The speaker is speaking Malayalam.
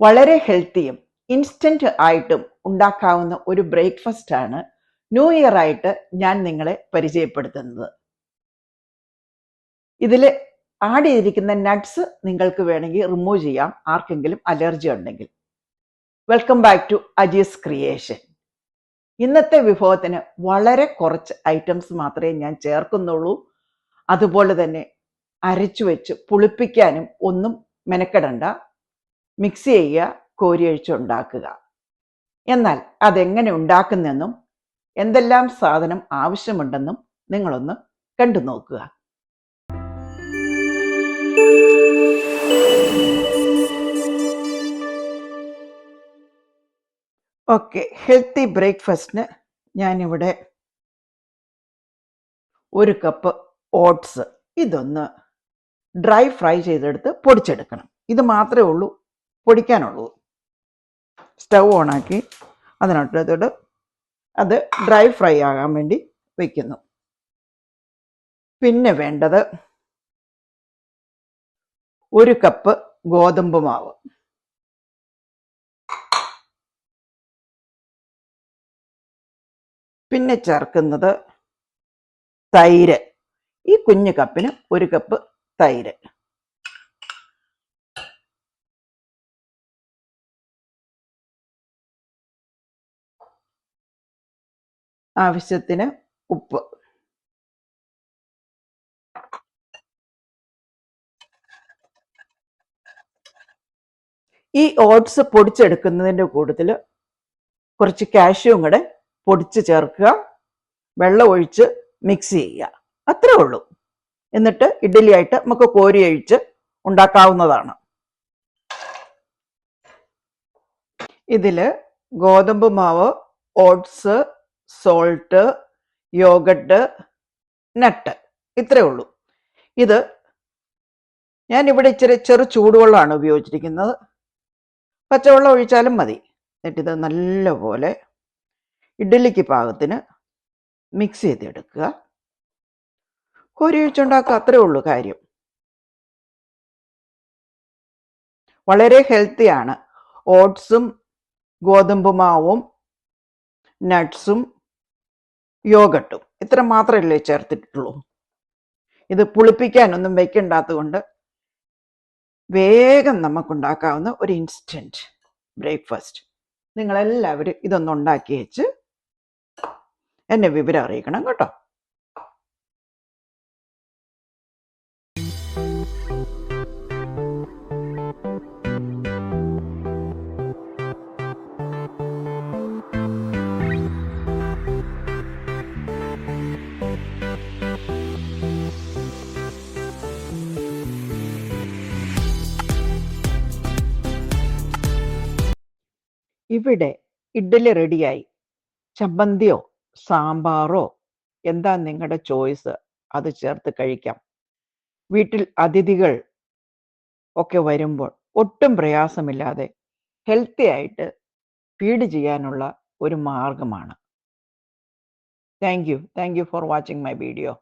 വളരെ ഹെൽത്തിയും ഇൻസ്റ്റന്റ് ആയിട്ടും ഉണ്ടാക്കാവുന്ന ഒരു ബ്രേക്ക്ഫാസ്റ്റ് ആണ് ന്യൂ ഇയർ ആയിട്ട് ഞാൻ നിങ്ങളെ പരിചയപ്പെടുത്തുന്നത്. ഇതിൽ ആഡ് ചെയ്തിരിക്കുന്ന നട്ട്സ് നിങ്ങൾക്ക് വേണമെങ്കിൽ റിമൂവ് ചെയ്യാം. ആർക്കെങ്കിലും അലർജി ഉണ്ടെങ്കിൽ. Welcome back to Ajee's creation. ഇന്നത്തെ വിഭവത്തിന് വളരെ കുറച്ച് ഐറ്റംസ് മാത്രമേ ഞാൻ ചേർക്കുന്നുള്ളൂ. അതുപോലെ തന്നെ അരച്ചു വെച്ച് പുളിപ്പിക്കാനും ഒന്നും മെനക്കെടണ്ട. മിക്സ് ചെയ്യുക കോരിയഴിച്ച് ഉണ്ടാക്കുക. എന്നാൽ അതെങ്ങനെ ഉണ്ടാക്കുന്നെന്നും എന്തെല്ലാം സാധനം ആവശ്യമുണ്ടെന്നും നിങ്ങളൊന്ന് കണ്ടു നോക്കുക. ഓക്കെ ഹെൽത്തി ബ്രേക്ക്ഫാസ്റ്റിന് ഞാനിവിടെ ഒരു കപ്പ് ഓട്സ് ഇതൊന്ന് ഡ്രൈ ഫ്രൈ ചെയ്തെടുത്ത് പൊടിച്ചെടുക്കണം. ഇത് മാത്രമേ ഉള്ളൂ പൊടിക്കാനുള്ളൂ. സ്റ്റൗ ഓണാക്കി അതിനകത്തോട്ട് അത് ഡ്രൈ ഫ്രൈ ആകാൻ വേണ്ടി വയ്ക്കുന്നു പിന്നെ വേണ്ടത് ഒരു കപ്പ് ഗോതമ്പ് മാവ്. പിന്നെ ചേർക്കുന്നത് തൈര്. ഈ കുഞ്ഞു കപ്പിന് ഒരു കപ്പ് തൈര്. ആവശ്യത്തിന് ഉപ്പ്. ഈ ഓട്സ് പൊടിച്ചെടുക്കുന്നതിന്റെ കൂട്ടത്തിൽ കുറച്ച് കാഷ്യൂം കൂടെ പൊടിച്ച് ചേർക്കുക. വെള്ളം ഒഴിച്ച് മിക്സ് ചെയ്യുക. അത്രേ ഉള്ളൂ. എന്നിട്ട് ഇഡ്ഡലിയായിട്ട് നമുക്ക് കോരി ഒഴിച്ച് ഉണ്ടാക്കാവുന്നതാണ്. ഇതിൽ ഗോതമ്പ് മാവ് ഓട്സ് സോൾട്ട് യോഗട്ട് നട്ട് ഇത്രയേ ഉള്ളൂ. ഇത് ഞാൻ ഇവിടെ ഇച്ചിരി ചെറു ചൂടുവെള്ളമാണ് ഉപയോഗിച്ചിരിക്കുന്നത്. പച്ചവെള്ളം ഒഴിച്ചാലും മതി. എന്നിട്ടിത് നല്ലപോലെ ഇഡ്ഡലിക്ക് പാകത്തിന് മിക്സ് ചെയ്തെടുക്കുക. കോരി ഒഴിച്ചുണ്ടാക്കുക. അത്രേ ഉള്ളൂ കാര്യം. വളരെ ഹെൽത്തിയാണ് ഓട്സും ഗോതമ്പ് മാവും നട്ട്സും യോഗട്ടും. ഇത്ര മാത്രമല്ലേ ചേർത്തിട്ടുള്ളൂ. ഇത് പുളിപ്പിക്കാനൊന്നും വെക്കണ്ടാത്തത് കൊണ്ട് വേഗം നമുക്കുണ്ടാക്കാവുന്ന ഒരു ഇൻസ്റ്റന്റ് ബ്രേക്ക്ഫാസ്റ്റ് നിങ്ങളെല്ലാവരും ഇതൊന്നുണ്ടാക്കി വെച്ച് എന്നെ വിവരം അറിയിക്കണം കേട്ടോ. ഇവിടെ ഇഡ്ഡലി റെഡിയായി. ചമ്മന്തിയോ സാമ്പാറോ എന്താ നിങ്ങളുടെ ചോയ്സ്? അത് ചേർത്ത് കഴിക്കാം. വീട്ടിൽ അതിഥികൾ ഒക്കെ വരുമ്പോൾ ഒട്ടും പ്രയാസമില്ലാതെ ഹെൽത്തി ആയിട്ട് ഫീഡ് ചെയ്യാനുള്ള ഒരു മാർഗമാണ്. Thank you thank you for watching my video